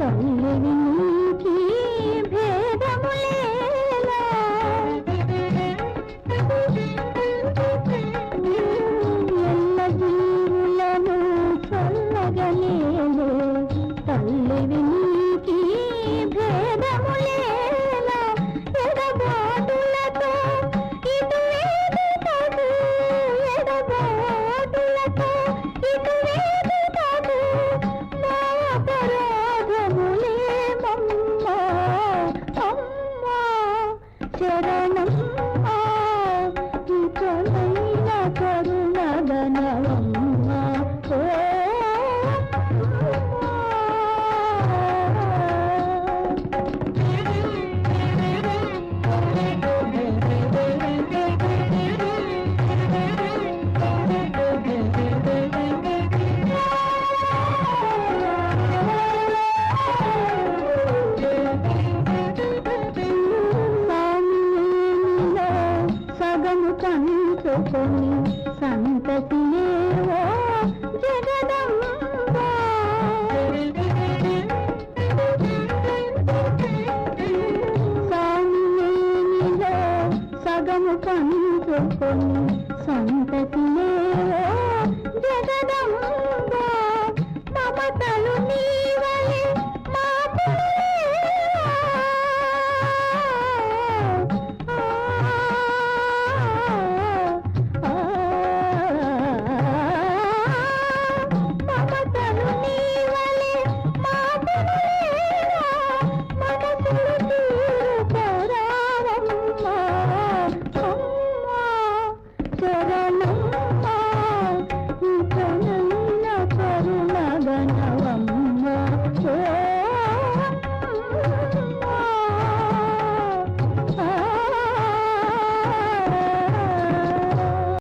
Beli. चरा సంతోషని సంతతి సగము పంచుకొని సంతతి జగదంబ.